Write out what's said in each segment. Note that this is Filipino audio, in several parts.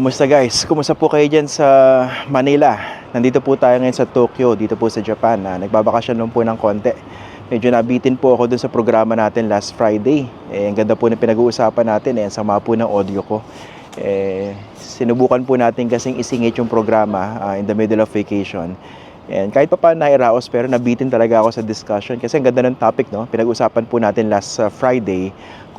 Kumusta guys? Kumusta po kayo dyan sa Manila? Nandito po tayo ngayon sa Tokyo, dito po sa Japan. Ah, nagbabakasyon lang po ng konti. Medyo nabitin po ako dun sa programa natin last Friday. Eh, ang ganda po na pinag-uusapan natin. Eh, ang sama po ng audio ko. Eh, sinubukan po natin kasing isingit yung programa ah, in the middle of vacation. And kahit pa paano nairaos pero nabitin talaga ako sa discussion kasi ang ganda ng topic no. Pinag-usapan po natin last uh, Friday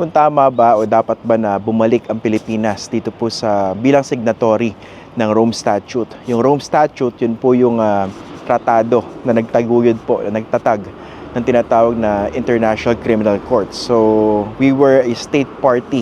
kung tama ba o dapat ba na bumalik ang Pilipinas dito po sa bilang signatory ng Rome Statute. Yung Rome Statute, yun po yung uh, tratado na nagtaguyod po, na nagtatag ng tinatawag na International Criminal Court. So, we were a state party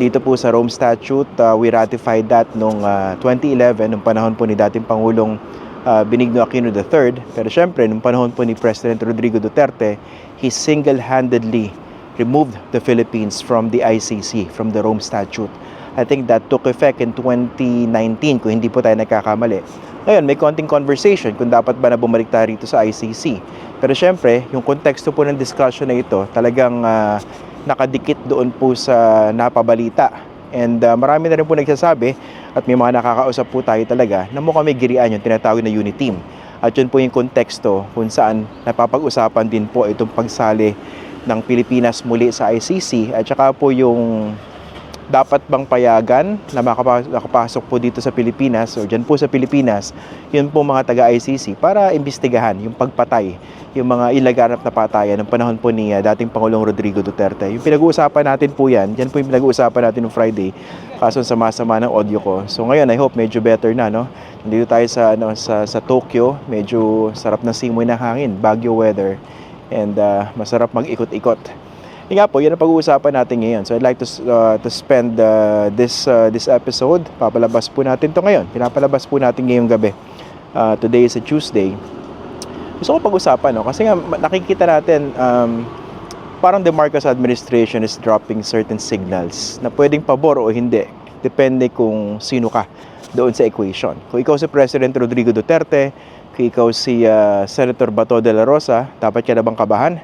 dito po sa Rome Statute. Uh, we ratified that noong uh, 2011, nung panahon po ni dating Pangulong uh, Benigno Aquino III. Pero syempre, nung panahon po ni President Rodrigo Duterte, he single-handedly removed the Philippines from the ICC, from the Rome Statute. I think that took effect in 2019, kung hindi po tayo nagkakamali. Ngayon, may konting conversation kung dapat ba na bumalik tayo rito sa ICC. Pero syempre, yung konteksto po ng discussion na ito, talagang uh, nakadikit doon po sa napabalita. And uh, marami na rin po nagsasabi at may mga nakakausap po tayo talaga na mukhang may girian yung tinatawag na unity team. At yun po yung konteksto kung saan napapag-usapan din po itong pagsali ng Pilipinas muli sa ICC at saka po yung dapat bang payagan na makapasok, po dito sa Pilipinas o dyan po sa Pilipinas, yun po mga taga-ICC para imbestigahan yung pagpatay, yung mga ilaganap na patayan ng panahon po ni uh, dating Pangulong Rodrigo Duterte. Yung pinag-uusapan natin po yan, yan po yung pinag-uusapan natin noong Friday, kaso sama-sama ng audio ko. So ngayon, I hope medyo better na, no? Nandito tayo sa, ano, sa, sa Tokyo, medyo sarap na simoy ng hangin, Baguio weather, and uh, masarap mag-ikot-ikot. Yung nga po, yan ang pag-uusapan natin ngayon. So I'd like to uh, to spend uh, this uh, this episode. Papalabas po natin to ngayon. Pinapalabas po natin ngayong gabi. Uh, today is a Tuesday. Gusto ko pag-usapan, no? Kasi nga nakikita natin um, parang the Marcos administration is dropping certain signals na pwedeng pabor o hindi. Depende kung sino ka doon sa equation. Kung ikaw si President Rodrigo Duterte, ikaw si uh, Senator Bato de la Rosa, dapat ka na bang kabahan?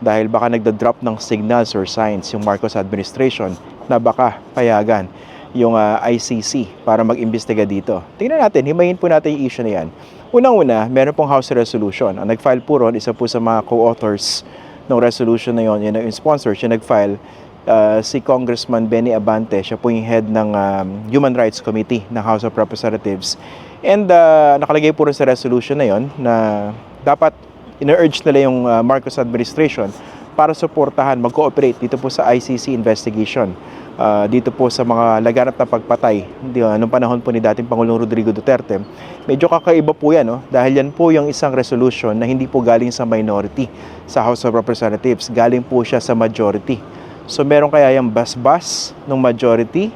dahil baka nagda-drop ng signals or signs yung Marcos administration na baka payagan yung uh, ICC para mag-imbestiga dito. Tingnan natin, himayin po natin yung issue na yan. Unang-una, meron pong House resolution. Ang nag-file po ron, isa po sa mga co-authors ng resolution na yon, yun yung sponsor, siya nag-file uh, si Congressman Benny Abante, siya po yung head ng um, Human Rights Committee ng House of Representatives. And uh, nakalagay po rin sa resolution na yon na dapat ina-urge nila yung uh, Marcos administration para suportahan, mag-cooperate dito po sa ICC investigation. Uh, dito po sa mga laganap na pagpatay di, uh, nung panahon po ni dating Pangulong Rodrigo Duterte. Medyo kakaiba po yan, no? dahil yan po yung isang resolution na hindi po galing sa minority sa House of Representatives. Galing po siya sa majority. So meron kaya yung basbas ng majority?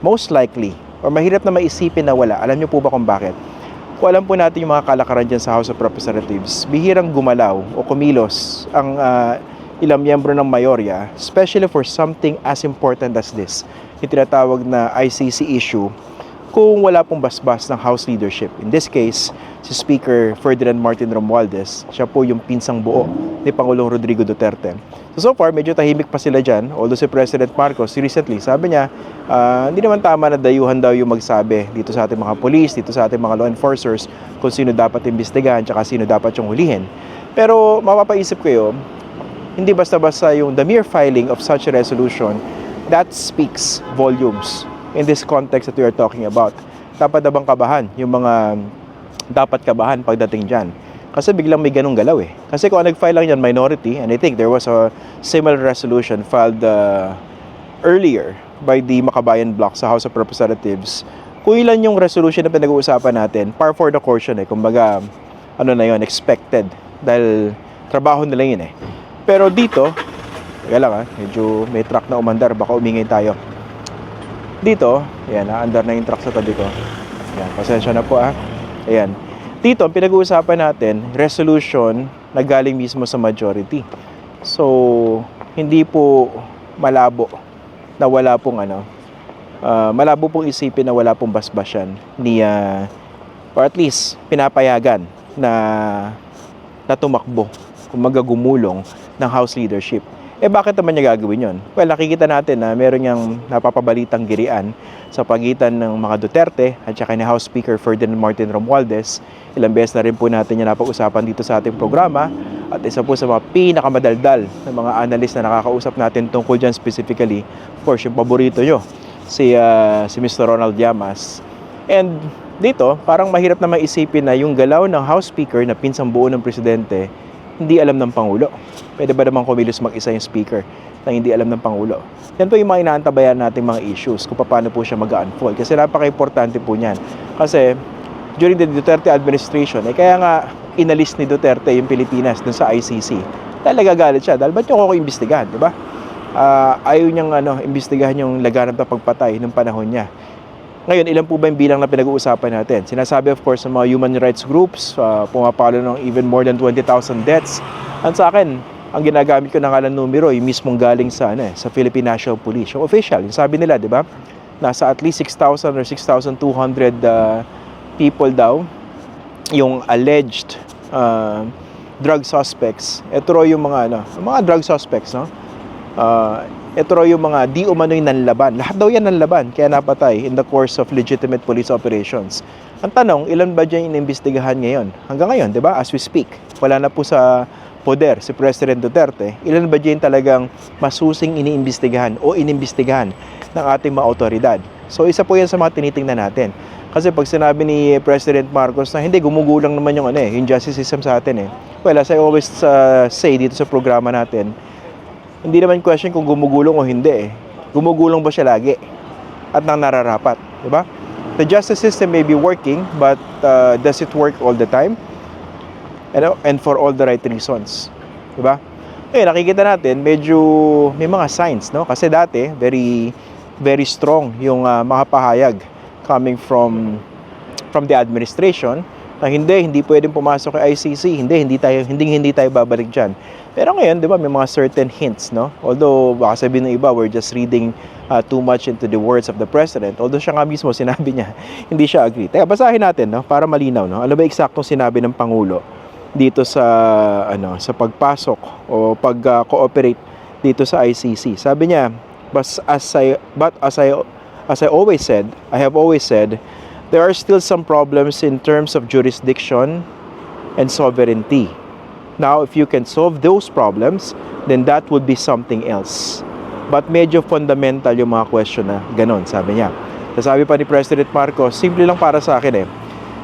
Most likely. Or mahirap na maisipin na wala. Alam niyo po ba kung bakit? Kung alam po natin yung mga kalakaran dyan sa House of Representatives, bihirang gumalaw o kumilos ang uh, ilang miyembro ng mayorya, especially for something as important as this, yung tinatawag na ICC issue, kung wala pong basbas ng House leadership. In this case, si Speaker Ferdinand Martin Romualdez, siya po yung pinsang buo ni Pangulong Rodrigo Duterte. So, so far, medyo tahimik pa sila dyan. Although si President Marcos, recently, sabi niya, uh, hindi naman tama na dayuhan daw yung magsabi dito sa ating mga police, dito sa ating mga law enforcers, kung sino dapat imbestigahan, tsaka sino dapat yung hulihin. Pero mapapaisip kayo, hindi basta-basta yung the mere filing of such a resolution, that speaks volumes in this context that we are talking about. Dapat na bang kabahan yung mga dapat kabahan pagdating dyan? Kasi biglang may ganong galaw eh. Kasi kung nag-file lang yan minority, and I think there was a similar resolution filed uh, earlier by the Makabayan Bloc sa House of Representatives, kung ilan yung resolution na pinag-uusapan natin, par for the course yun eh. Kumbaga, ano na yun, expected. Dahil trabaho nila yun eh. Pero dito, kaya lang ha, medyo may truck na umandar, baka umingay tayo. Dito, ayan, naandar na yung truck sa tabi ko. Ayan, pasensya na po ah. Ayan. Dito, ang pinag-uusapan natin, resolution na galing mismo sa majority. So, hindi po malabo na wala pong ano, uh, malabo pong isipin na wala pong basbasyan ni, uh, or at least, pinapayagan na, na tumakbo, kung magagumulong ng House leadership. Eh bakit naman niya gagawin yon? Well, nakikita natin na meron niyang napapabalitang girian sa pagitan ng mga Duterte at saka ni House Speaker Ferdinand Martin Romualdez. Ilang beses na rin po natin yung napag-usapan dito sa ating programa at isa po sa mga pinakamadaldal na mga analyst na nakakausap natin tungkol dyan specifically. Of course, yung paborito nyo, si, ah, si Mr. Ronald Llamas. And dito, parang mahirap na maisipin na yung galaw ng House Speaker na pinsang buo ng Presidente, hindi alam ng Pangulo. Pwede ba naman kumilos mag-isa yung Speaker na hindi alam ng Pangulo? Yan po yung mga inaantabayan nating mga issues kung paano po siya mag-unfold. Kasi napaka-importante po niyan. Kasi during the Duterte administration, eh kaya nga inalis ni Duterte yung Pilipinas dun sa ICC. Dahil nagagalit siya. Dahil ba't niyo ako imbestigahan, di ba? Ah, ayaw niyang ano, imbestigahan yung laganap na pagpatay ng panahon niya. Ngayon, ilan po ba yung bilang na pinag-uusapan natin? Sinasabi of course ng mga human rights groups, uh, pumapalo ng even more than 20,000 deaths. At sa akin, ang ginagamit ko na nga ng numero, yung mismong galing sa, ano, eh, sa Philippine National Police. Yung official, yung sabi nila, di ba? Nasa at least 6,000 or 6,200 uh, people daw yung alleged uh, drug suspects. Ito raw yung mga ano, mga drug suspects, no? Uh, ito raw yung mga di umano'y nanlaban. Lahat daw yan nanlaban, kaya napatay in the course of legitimate police operations. Ang tanong, ilan ba dyan inimbestigahan ngayon? Hanggang ngayon, di ba? As we speak, wala na po sa poder si President Duterte. Ilan ba dyan talagang masusing iniimbestigahan o inimbestigahan ng ating mga otoridad? So isa po yan sa mga tinitingnan natin. Kasi pag sinabi ni President Marcos na hindi, gumugulang naman yung, ano, eh, yung justice system sa atin eh. Well, as I always uh, say dito sa programa natin, hindi naman question kung gumugulong o hindi eh. Gumugulong ba siya lagi? At nang nararapat, di ba? The justice system may be working, but uh, does it work all the time? And, and for all the right reasons, di ba? Eh, nakikita natin, medyo may mga signs, no? Kasi dati, very, very strong yung uh, mga pahayag coming from from the administration na hindi hindi pwedeng pumasok kay ICC hindi hindi tayo hindi hindi tayo babalik diyan pero ngayon 'di ba may mga certain hints no? Although baka sabihin ng iba we're just reading uh, too much into the words of the president. Although siya nga mismo sinabi niya hindi siya agree. Teka basahin natin no? Para malinaw no? Ano ba eksaktong sinabi ng pangulo dito sa ano sa pagpasok o pag-cooperate dito sa ICC sabi niya but as I but as I as I always said I have always said there are still some problems in terms of jurisdiction and sovereignty. Now, if you can solve those problems, then that would be something else. But medyo fundamental yung mga question na ganon, sabi niya. Sabi pa ni President Marcos, simple lang para sa akin eh.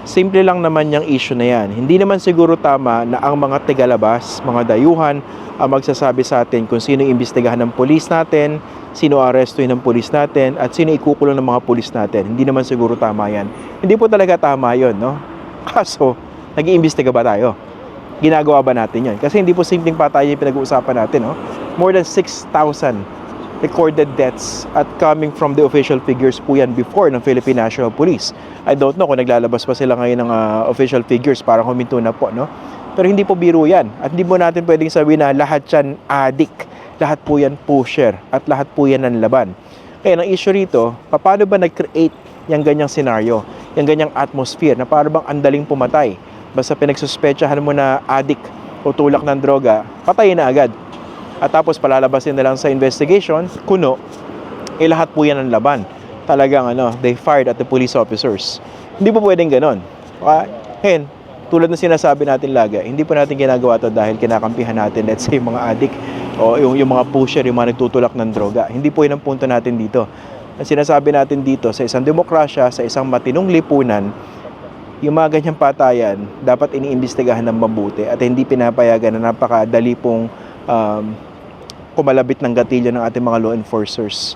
Simple lang naman yung issue na yan. Hindi naman siguro tama na ang mga tigalabas, mga dayuhan, ang magsasabi sa atin kung sino imbestigahan ng polis natin, sino arestuhin ng polis natin, at sino ikukulong ng mga polis natin. Hindi naman siguro tama yan. Hindi po talaga tama yon no? Kaso, nag-iimbestiga ba tayo? Ginagawa ba natin yon? Kasi hindi po simpleng patay yung pinag-uusapan natin, no? More than 6,000 recorded deaths at coming from the official figures po yan before ng Philippine National Police. I don't know kung naglalabas pa sila ngayon ng uh, official figures, parang huminto na po, no? Pero hindi po biro yan. At hindi po natin pwedeng sabihin na lahat yan addict, lahat po yan pusher, at lahat po yan ng laban. Kaya ang issue rito, paano ba nag-create yung ganyang scenario, yung ganyang atmosphere na para bang andaling pumatay? Basta pinagsuspechahan mo na addict o tulak ng droga, patayin na agad. At tapos palalabasin na lang sa investigation, kuno, eh lahat po yan ang laban. Talagang ano, they fired at the police officers. Hindi po pwedeng ganon. Uh, ngayon, tulad ng sinasabi natin lagi, hindi po natin ginagawa to dahil kinakampihan natin, let's say, mga addict o yung, yung mga pusher, yung mga nagtutulak ng droga. Hindi po yun ang punto natin dito. Ang sinasabi natin dito, sa isang demokrasya, sa isang matinong lipunan, yung mga ganyang patayan, dapat iniimbestigahan ng mabuti at hindi pinapayagan na napakadali pong um, kumalabit ng gatilyo ng ating mga law enforcers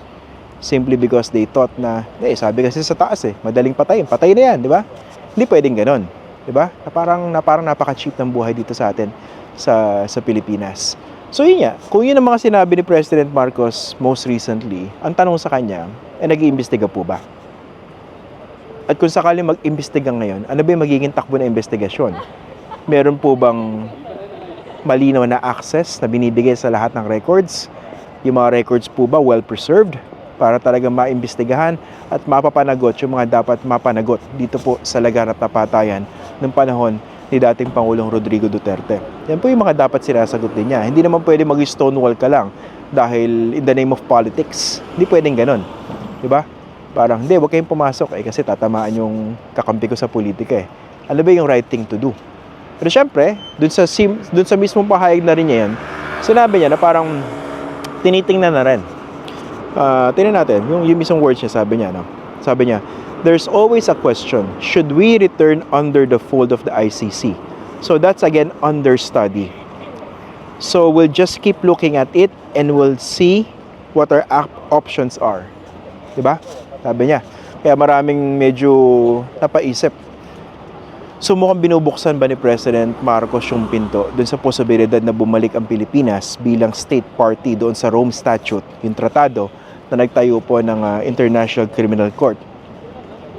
simply because they thought na, eh, sabi kasi sa taas eh, madaling patayin. Patay na yan, di ba? Hindi pwedeng ganon. Di ba? Na parang, na parang napaka-cheap ng buhay dito sa atin sa, sa Pilipinas. So yun nga, kung yun ang mga sinabi ni President Marcos most recently, ang tanong sa kanya, eh nag-iimbestiga po ba? At kung sakaling mag-imbestiga ngayon, ano ba yung magiging takbo na investigasyon? Meron po bang malinaw na access na binibigay sa lahat ng records? Yung mga records po ba well preserved para talaga maimbestigahan at mapapanagot yung mga dapat mapanagot dito po sa laganap na patayan ng panahon ni dating Pangulong Rodrigo Duterte. Yan po yung mga dapat sinasagot din niya. Hindi naman pwede mag stonewall ka lang dahil in the name of politics. Hindi pwedeng ganun. Di ba? Parang, hindi, huwag kayong pumasok eh kasi tatamaan yung kakampi ko sa politika eh. Ano ba yung right thing to do? Pero syempre, dun sa, sim, dun sa mismong pahayag na rin niya yan, sinabi niya na parang tinitingnan na rin. Ah, tingnan natin, yung, yung mismong words niya, sabi niya, no? Sabi niya, there's always a question, should we return under the fold of the ICC? So that's again under study. So we'll just keep looking at it and we'll see what our op- options are. 'Di ba? Sabi niya. Kaya maraming medyo napaisip. So mukhang binubuksan ba ni President Marcos yung pinto dun sa posibilidad na bumalik ang Pilipinas bilang state party doon sa Rome Statute, yung tratado na nagtayo po ng ah, International Criminal Court.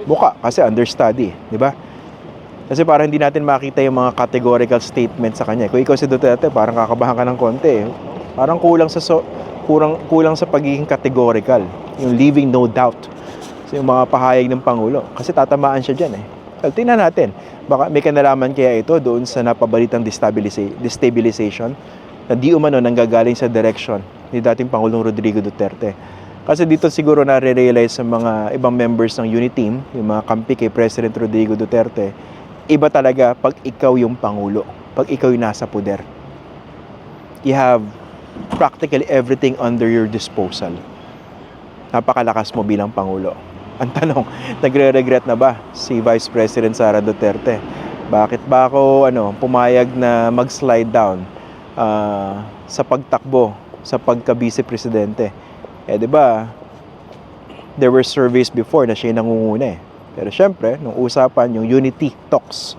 Buka kasi under study, di ba? Kasi parang hindi natin makita yung mga categorical statement sa kanya. Kung ikaw si Duterte, parang kakabahan ka ng konti. Parang kulang sa so, kurang kulang sa pagiging categorical, yung leaving no doubt sa yung mga pahayag ng pangulo. Kasi tatamaan siya diyan eh. Well, tingnan natin. Baka may kanalaman kaya ito doon sa napabalitang destabiliza- destabilization na di umano nanggagaling sa direction ni dating Pangulong Rodrigo Duterte. Kasi dito siguro na-realize sa mga ibang members ng unit team, yung mga kampi kay President Rodrigo Duterte, iba talaga pag ikaw yung Pangulo, pag ikaw yung nasa poder. You have practically everything under your disposal. Napakalakas mo bilang Pangulo. Ang tanong, nagre-regret na ba si Vice President Sara Duterte? Bakit ba ako ano, pumayag na mag-slide down ah, sa pagtakbo sa pagka-vice presidente? Eh, di ba, there were surveys before na siya nangunguna eh. Pero syempre, nung usapan yung unity talks,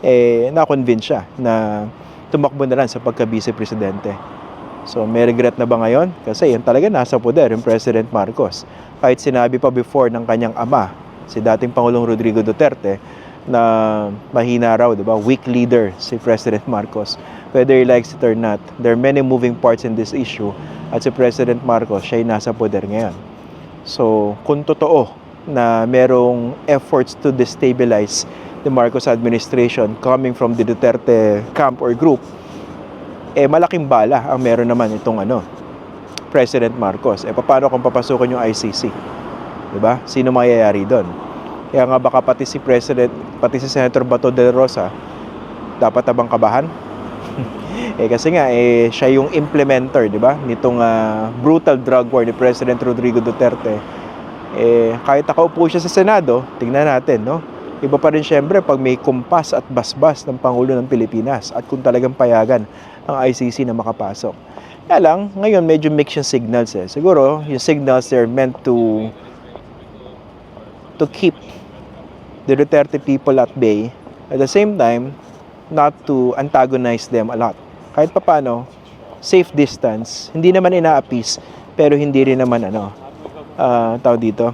eh, na-convince siya na tumakbo na lang sa pagka-vice presidente. So, may regret na ba ngayon? Kasi yun talaga nasa poder, yung President Marcos. Kahit sinabi pa before ng kanyang ama, si dating Pangulong Rodrigo Duterte, na mahina raw, di ba? Weak leader si President Marcos. Whether he likes it or not, there are many moving parts in this issue. At si President Marcos, siya nasa poder ngayon. So, kung totoo na merong efforts to destabilize the Marcos administration coming from the Duterte camp or group, eh malaking bala ang meron naman itong ano, President Marcos. Eh paano kung papasukin yung ICC? 'Di ba? Sino mayayari doon? Kaya nga baka pati si President, pati si Senator Bato de Rosa dapat abang kabahan. eh kasi nga eh siya yung implementer, 'di ba? Nitong ah, brutal drug war ni President Rodrigo Duterte. Eh kahit nakaupo siya sa Senado, tingnan natin, no? Iba pa rin syempre pag may kumpas at basbas ng Pangulo ng Pilipinas at kung talagang payagan ang ICC na makapasok. Kaya lang, ngayon medyo mixed yung signals eh. Siguro, yung signals they're meant to to keep the Duterte people at bay. At the same time, not to antagonize them a lot. Kahit papano, safe distance, hindi naman ina-appease, pero hindi rin naman ano, ah tawag dito,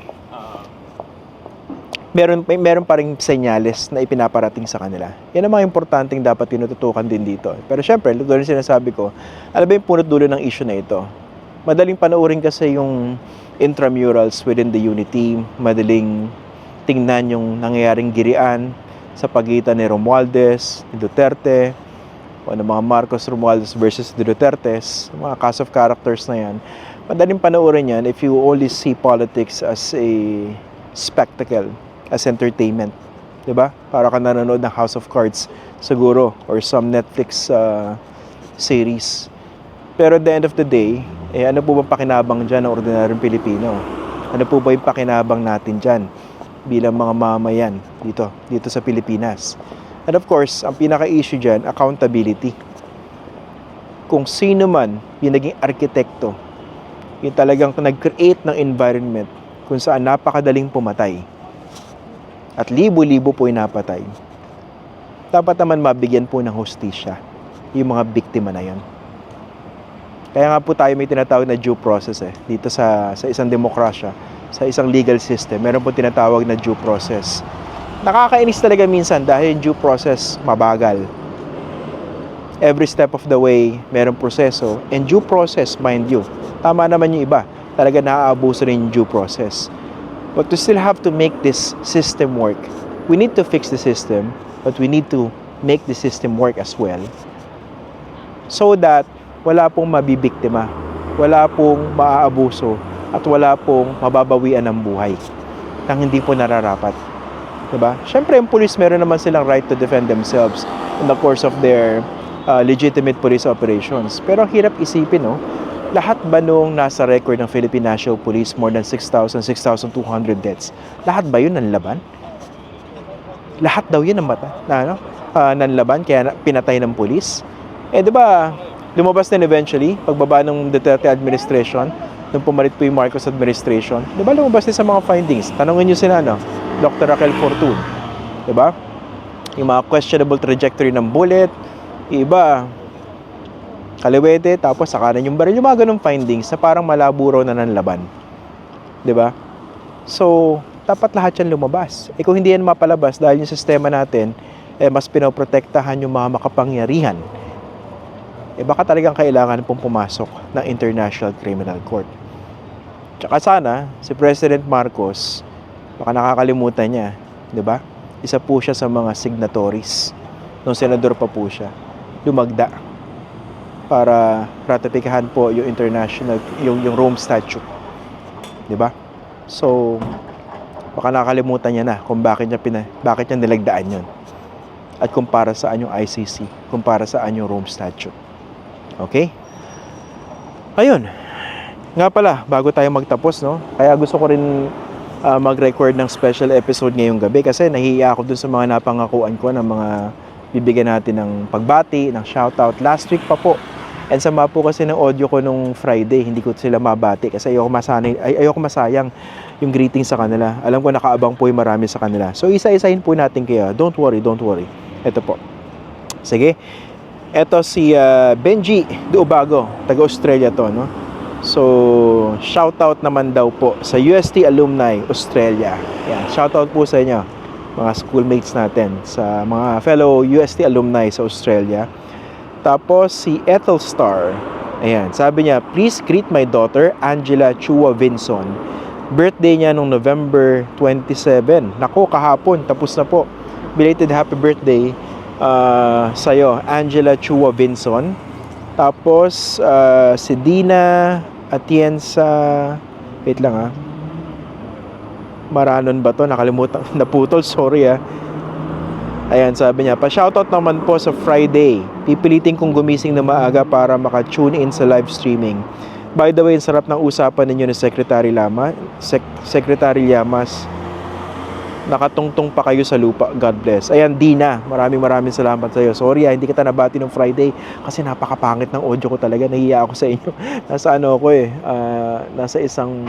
meron, may, meron pa rin senyales na ipinaparating sa kanila. Yan ang mga importanteng dapat tinututukan din dito. Pero syempre, doon sinasabi ko, alam ba yung punot dulo ng issue na ito? Madaling panoorin kasi yung intramurals within the unity, madaling tingnan yung nangyayaring girian sa pagitan ni Romualdez, ni Duterte, o ng mga Marcos Romualdez versus Dutertes, mga cast of characters na yan. Madaling panoorin yan if you only see politics as a spectacle, as entertainment. 'Di ba? Para ka nanonood ng House of Cards siguro or some Netflix uh, series. Pero at the end of the day, eh, ano po bang pakinabang dyan ng ordinaryong Pilipino? Ano po ba yung pakinabang natin dyan bilang mga mamayan dito, dito sa Pilipinas? And of course, ang pinaka-issue dyan, accountability. Kung sino man yung naging arkitekto, yung talagang nag-create ng environment kung saan napakadaling pumatay at libo-libo po napatay, dapat naman mabigyan po ng hostisya yung mga biktima na yon. Kaya nga po tayo may tinatawag na due process eh, dito sa, sa isang demokrasya, sa isang legal system, meron po tinatawag na due process. Nakakainis talaga minsan dahil yung due process mabagal. Every step of the way, merong proseso. And due process, mind you, tama naman yung iba. Talaga naaabuso rin yung due process. But to still have to make this system work, we need to fix the system, but we need to make the system work as well so that wala pong mabibiktima, wala pong maaabuso, at wala pong mababawian ng buhay nang hindi po nararapat. Diba? Siyempre, yung police meron naman silang right to defend themselves in the course of their uh, legitimate police operations. Pero ang hirap isipin, no? Lahat ba nung nasa record ng Philippine National Police more than 6,000, 6,200 deaths, lahat ba yun nanlaban? Lahat daw yun ang mata, na, ano, uh, nanlaban, kaya na- pinatay ng police? Eh, di ba, lumabas din eventually, pagbaba ng Duterte administration, nung pumalit po yung Marcos administration, di ba lumabas din sa mga findings? Tanungin nyo sila, no? Dr. Raquel Fortun, di ba? Yung mga questionable trajectory ng bullet, iba, kaliwete, tapos sa kanan yung baril, yung mga ganong findings na parang malabo raw na nanlaban. Di ba? So, dapat lahat yan lumabas. Eh kung hindi yan mapalabas dahil yung sistema natin, eh mas pinoprotektahan yung mga makapangyarihan eh baka talagang kailangan pong pumasok ng International Criminal Court. Tsaka sana, si President Marcos, baka nakakalimutan niya, di ba? Isa po siya sa mga signatories nung senador pa po siya, lumagda para ratifikahan po yung international, yung, yung Rome Statute. Di ba? So, baka nakakalimutan niya na kung bakit niya, pina, bakit niya nilagdaan yun. At kung para saan yung ICC, kung para saan yung Rome Statute. Okay? Ayun. Nga pala, bago tayo magtapos, no? Kaya gusto ko rin ah, mag-record ng special episode ngayong gabi kasi nahihiya ako dun sa mga napangakuan ko ng mga bibigyan natin ng pagbati, ng shoutout. Last week pa po. And sama po kasi ng audio ko nung Friday, hindi ko sila mabati kasi ayoko, masanay, ay, ayoko masayang yung greeting sa kanila. Alam ko nakaabang po yung marami sa kanila. So isa-isahin po natin kayo. Don't worry, don't worry. Ito po. Sige. Ito si ah, Benji Duobago, taga-Australia to, no? So, shoutout naman daw po sa UST Alumni Australia. Yan, shoutout po sa inyo, mga schoolmates natin, sa mga fellow UST alumni sa Australia. Tapos si Ethel Star, ayan, sabi niya, please greet my daughter, Angela Chua Vinson. Birthday niya nung November 27. Nako, kahapon, tapos na po. Belated happy birthday uh, sa'yo, Angela Chua Vinson. Tapos, uh, si Dina Atienza, wait lang ah. Maranon ba to? Nakalimutan, naputol, sorry ah. Ayan, sabi niya, pa-shoutout naman po sa Friday. Pipilitin kong gumising na maaga para maka-tune in sa live streaming. By the way, ang sarap ng usapan ninyo ni Secretary Lama, Sec- Secretary Llamas. Nakatungtong pa kayo sa lupa. God bless. Ayan, Dina, maraming maraming salamat sa iyo. Sorry ah, hindi kita nabati ng Friday kasi napakapangit ng audio ko talaga. Nahiya ako sa inyo. Nasa ano ako eh, ah, nasa isang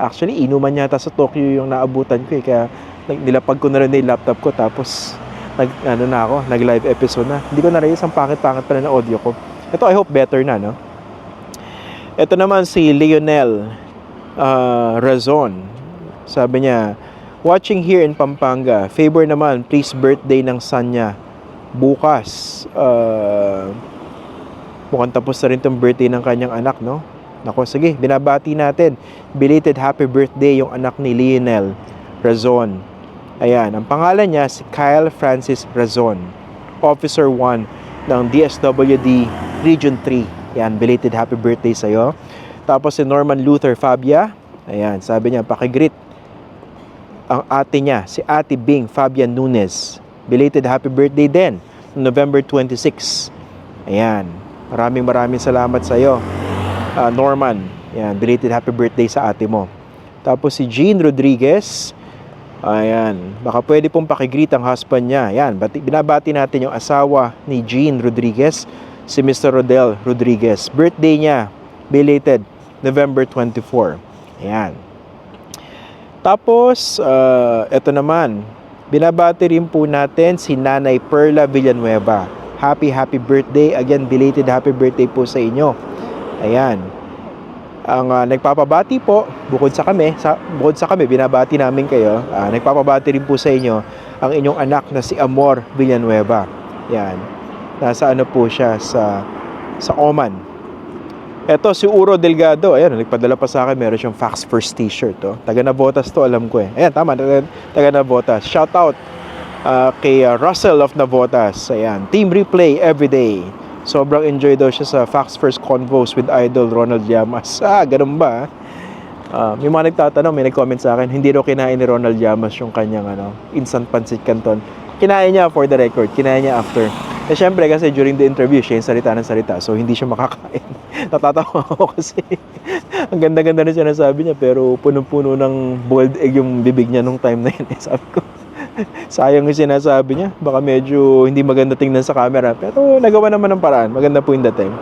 Actually, inuman yata sa Tokyo yung naabutan ko eh. Kaya nilapag ko na rin yung laptop ko tapos nag, ano na ako, nag live episode na. Hindi ko na rin isang pangit-pangit pala na audio ko. Ito, I hope better na, no? Ito naman si Lionel uh, Razon. Sabi niya, watching here in Pampanga. Favor naman, please birthday ng son niya. Bukas. Uh, mukhang tapos na rin tong birthday ng kanyang anak, no? Nako, sige, binabati natin. Belated happy birthday yung anak ni Lionel Razon. Ayan, ang pangalan niya si Kyle Francis Razon, Officer 1 ng DSWD Region 3. Ayan, belated happy birthday sa'yo. Tapos si Norman Luther Fabia, ayan, sabi niya, pakigreet ang ate niya, si Ate Bing Fabian Nunes. Belated happy birthday din, November 26. Ayan, maraming maraming salamat sa'yo uh, Norman. Yan, belated happy birthday sa ate mo. Tapos si Jean Rodriguez. Ayan, baka pwede pong pakigreet ang husband niya. Yan, bati, binabati natin yung asawa ni Jean Rodriguez, si Mr. Rodel Rodriguez. Birthday niya, belated, November 24. Ayan. Tapos, uh, eto naman, binabati rin po natin si Nanay Perla Villanueva. Happy, happy birthday. Again, belated happy birthday po sa inyo. Ayan. Ang ah, nagpapabati po, bukod sa kami, sa, bukod sa kami, binabati namin kayo, ah, nagpapabati rin po sa inyo ang inyong anak na si Amor Villanueva. Yan. Nasa ano po siya sa sa Oman. Eto si Uro Delgado, ayan, nagpadala pa sa akin, meron siyang Fax First t-shirt, oh. Taga Navotas to, alam ko eh. Ayan, tama, taga, taga Navotas. Shout out Ah, kay ah, Russell of Navotas. Ayan, team replay every day. Sobrang enjoy daw siya sa Facts First Convos with Idol Ronald Llamas. Ah, ganun ba? Ah, may mga nagtatanong, may nag-comment sa akin, hindi daw kinain ni Ronald Llamas yung kanyang ano, instant pancit canton. Kinain niya for the record, kinain niya after. Eh syempre kasi during the interview, siya yung salita ng salita, so hindi siya makakain. Natatawa ako kasi ang ganda-ganda na siya nasabi niya, pero punong-puno ng boiled egg yung bibig niya nung time na yun. Eh, sabi ko, sayang yung sinasabi niya. Baka medyo hindi maganda tingnan sa camera. Pero nagawa naman ng paraan. Maganda po yung dating.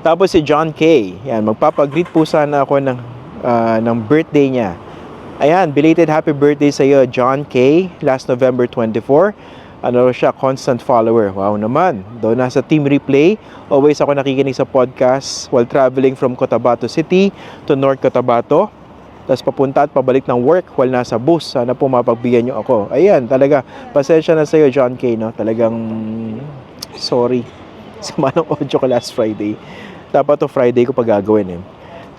Tapos si John K. Yan, magpapagreet po sana ako ng, ah, ng birthday niya. Ayan, belated happy birthday sa iyo, John K. Last November 24. Ano siya, constant follower. Wow naman. Doon nasa team replay. Always ako nakikinig sa podcast while traveling from Cotabato City to North Cotabato. Tapos papunta at pabalik ng work while nasa bus. Sana po mapagbigyan niyo ako. Ayan, talaga. Pasensya na sa iyo, John K. No? Talagang sorry. Sama ng audio ko last Friday. Dapat to Friday ko pa gagawin eh.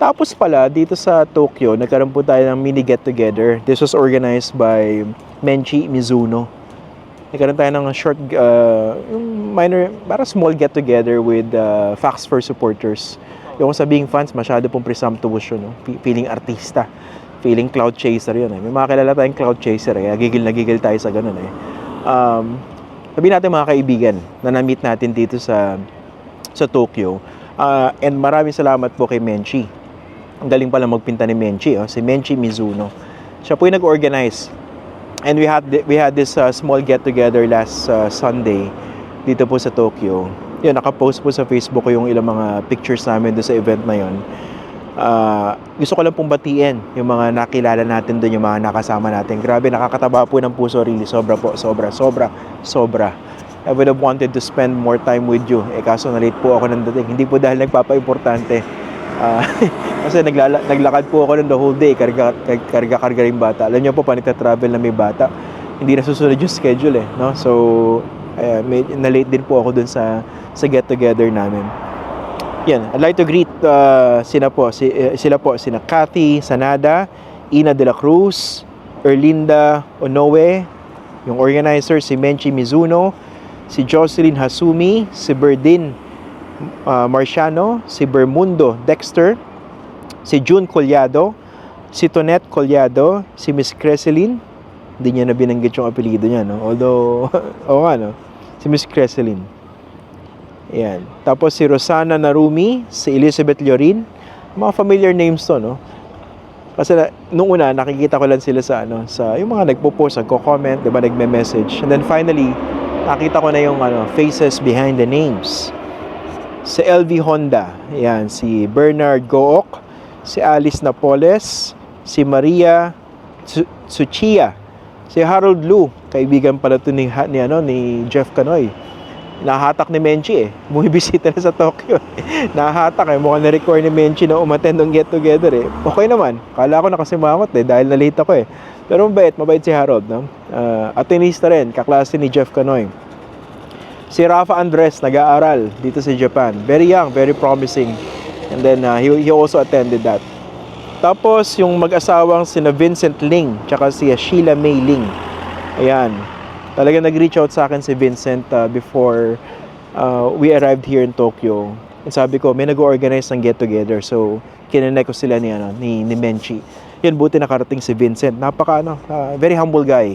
Tapos pala, dito sa Tokyo, nagkaroon po tayo ng mini get-together. This was organized by Menchi Mizuno. Nagkaroon tayo ng short, uh, minor, para small get-together with uh, Facts for supporters. Yung sabing fans, masyado pong presumptuous yun. No? Fe- Feeling artista. Feeling cloud chaser yun. Eh. May mga kilala tayong cloud chaser. Eh. Gigil na gigil tayo sa ganun. Eh. Um, sabihin natin mga kaibigan na na-meet natin dito sa sa Tokyo. Ah, and maraming salamat po kay Menchi. Ang galing pala magpinta ni Menchi, oh, si Menchi Mizuno. Siya po yung nag-organize. And we had we had this uh, small get together last uh, Sunday dito po sa Tokyo. Yun, nakapost po sa Facebook ko yung ilang mga pictures namin doon sa event na yun. Ah, gusto ko lang pong batiin yung mga nakilala natin doon, yung mga nakasama natin. Grabe, nakakataba po ng puso, really. Sobra po, sobra, sobra, sobra. I would have wanted to spend more time with you. Eh kaso na-late po ako ng dating. Hindi po dahil nagpapa-importante. Ah, kasi naglala, naglakad po ako ng the whole day. Karga, karga, karga rin bata. Alam niyo po, pa travel na may bata. Hindi na susunod yung schedule eh. No? So, eh, may, na-late din po ako dun sa, sa get-together namin. Yan, I'd like to greet uh, sina po, si, eh, sila po, sina Cathy Sanada, Ina de la Cruz, Erlinda Onowe, yung organizer si Menchi Mizuno, si Jocelyn Hasumi, si Berdin uh, Marciano, si Bermundo Dexter, si June Collado, si Tonet Collado, si Miss Creselin, hindi niya na binanggit yung apelido niya, no? Although, oo nga, no? Si Miss Creselin. Ayan. Tapos si Rosana Narumi, si Elizabeth Llorin. Mga familiar names to, no? Kasi na, nung una, nakikita ko lang sila sa, ano, sa, yung mga nagpo-post, nagko-comment, di ba, nagme-message. And then finally, nakita ko na yung, ano, faces behind the names. Si LV Honda, ayan, si Bernard Gook, si Alice Napoles, si Maria Tsu- Tsuchiya, si Harold Lu, kaibigan pala to ni, ni, ano, ni Jeff Canoy. Nahatak ni Menchi eh. Bumibisita na sa Tokyo. Nahatak eh. Mukhang na-record ni Menchi na umattend ng get together eh. Okay naman. Kala ko nakasimangot eh dahil na-late ako eh. Pero mabait, mabait si Harold. No? Uh, atenista rin, kaklase ni Jeff Canoy. Si Rafa Andres, nag-aaral dito sa Japan. Very young, very promising. And then uh, he, he also attended that. Tapos yung mag-asawang sina Vincent Ling, tsaka si Sheila May Ling. Ayan. Talaga nag-reach out sa akin si Vincent uh, before uh, we arrived here in Tokyo. And sabi ko, may nag-organize ng get-together. So, kinanek ko sila ni, ano, ni, ni Menchi. Yun, buti nakarating si Vincent. Napaka, ano, uh, very humble guy.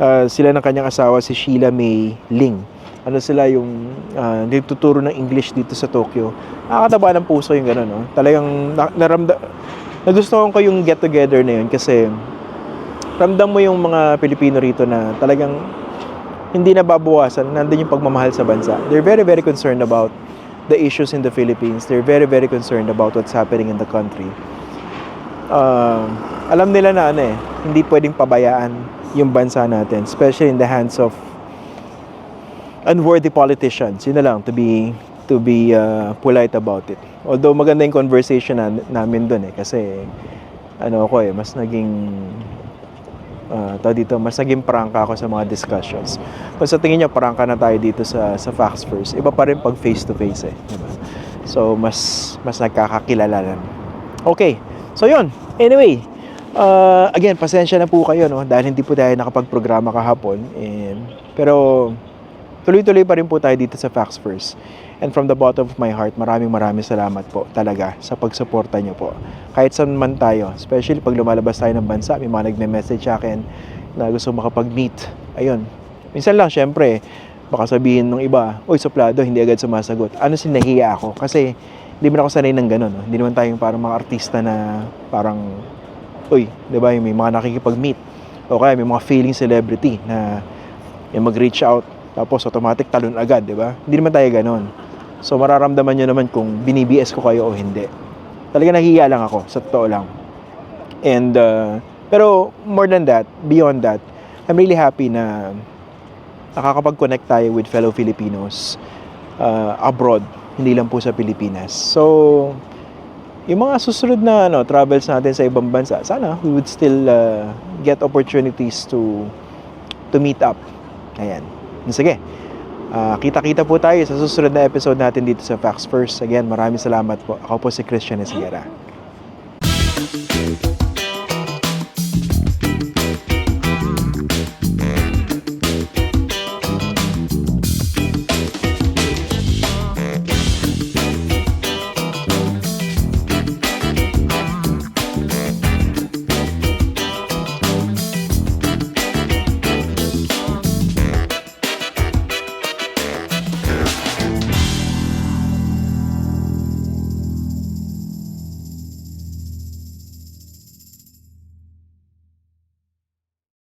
Uh, sila ng kanyang asawa, si Sheila May Ling. Ano sila yung uh, nagtuturo ng English dito sa Tokyo. Nakakataba ng puso yung gano'n, no? Talagang na, naramda, nagustuhan ko yung get-together na yun kasi ramdam mo yung mga Pilipino rito na talagang hindi na babawasan, nandun yung pagmamahal sa bansa. They're very, very concerned about the issues in the Philippines. They're very, very concerned about what's happening in the country. Uh, alam nila na ano eh, hindi pwedeng pabayaan yung bansa natin, especially in the hands of unworthy politicians. Yun na lang, to be to be uh, polite about it. Although maganda yung conversation na, namin doon eh, kasi ano ako eh, mas naging uh, tawag dito, mas naging prangka ako sa mga discussions. Kung sa tingin nyo, prangka na tayo dito sa, sa Facts First, iba pa rin pag face to face eh. Diba? So, mas, mas nagkakakilala lang. Okay. So, yun. Anyway, Uh, again, pasensya na po kayo no dahil hindi po tayo nakapag-programa kahapon. And, pero tuloy-tuloy pa rin po tayo dito sa Facts First. And from the bottom of my heart, maraming maraming salamat po talaga sa pagsuporta niyo po. Kahit saan man tayo, especially pag lumalabas tayo ng bansa, may mga nagme-message sa akin na gusto makapag-meet. Ayun. Minsan lang, syempre, baka sabihin ng iba, Uy, suplado, hindi agad sumasagot. Ano sinahiya ako? Kasi hindi man ako sanay ng ganun. No? Hindi naman tayong parang mga artista na parang, uy, di ba, may mga nakikipag-meet. O kaya may mga feeling celebrity na yung mag-reach out, tapos automatic talon agad, di ba? Hindi naman tayo ganun. So mararamdaman nyo naman kung binibs ko kayo o hindi. Talaga nahihiya lang ako, sa totoo lang. And, uh, pero more than that, beyond that, I'm really happy na nakakapag-connect tayo with fellow Filipinos uh, abroad, hindi lang po sa Pilipinas. So, yung mga susunod na ano, travels natin sa ibang bansa, sana we would still uh, get opportunities to to meet up. Ayan. Sige, uh, kita-kita po tayo sa susunod na episode natin dito sa Facts First. Again, maraming salamat po. Ako po si Christian Esigara. Thank you.